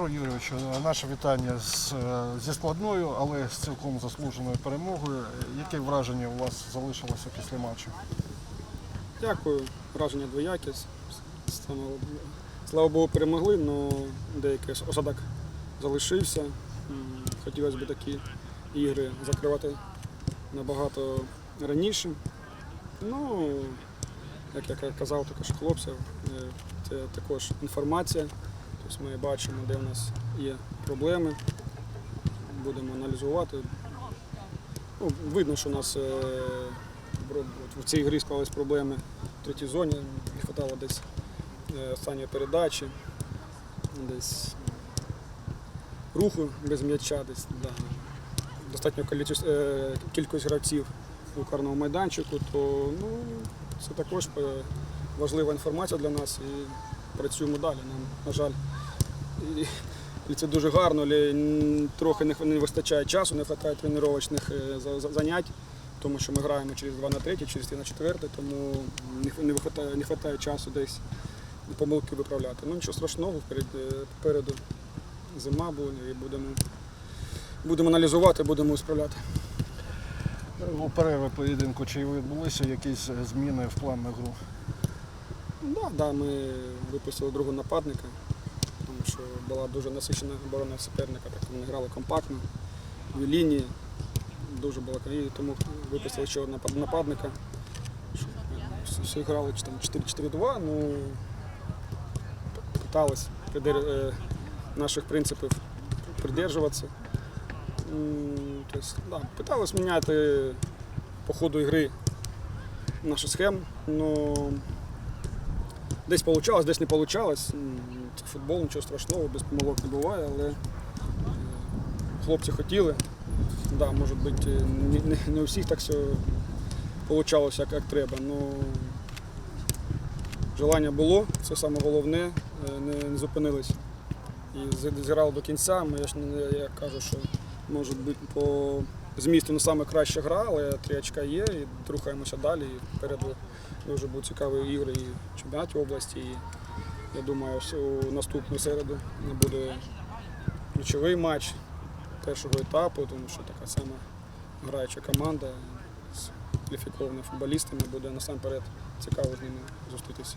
Дмитро Юрійович, наше вітання з, е, зі складною, але з цілком заслуженою перемогою. Яке враження у вас залишилося після матчу? Дякую, враження двоякі. Слава, слава Богу, перемогли, але деякий осадок залишився. Хотілося б такі ігри закривати набагато раніше. Ну, як я казав, також хлопців, е, це також інформація. Тобто ми бачимо, де в нас є проблеми. Будемо аналізувати. Ну, видно, що у нас е, в цій грі склались проблеми в третій зоні. Не вистачало десь е, останньої передачі, десь руху без м'яча, десь да. достатньо е, кількість гравців у карному майданчику, то ну, це також важлива інформація для нас і працюємо далі. Нам, на жаль, і, і це дуже гарно, але трохи не, не вистачає часу, не вистачає тренувальних е, за- за- занять, тому що ми граємо через 2 на 3, через 3 на 4, тому не, не, вистачає, не вистачає часу десь помилки виправляти. Ну нічого страшного, вперед, е, попереду зима буде і будемо, будемо аналізувати, будемо справляти. У перерві поєдинку чи відбулися якісь е, зміни в план гру? Да, да, ми випустили другого нападника, тому що була дуже насичена оборона суперника, так вони грали компактно, дві лінії, дуже була і тому випустили ще одного нападника. Е, всі- грали 4-4-2, ну питались е, наших принципів придержуватися. М, Тобто, да, питались міняти по ходу ігри нашу схему, но Десь вийшло, десь не вийшло. Футбол, нічого страшного, без помилок не буває, але е, хлопці хотіли. Да, може бути, не, не, не у всіх так все вийшло, як, як треба. Ну, желання було, це саме головне, е, не, не зупинились. І зіграли до кінця. Ми, я, я кажу, що може бути по змісту не саме краща гра, але три очка є і рухаємося далі. І впереду Дуже будуть цікаві ігри і в чемпіонаті області. І я думаю, у наступну середу буде ключовий матч першого етапу, тому що така сама граюча команда з кваліфікованими футболістами буде насамперед цікаво з ними зустрітися.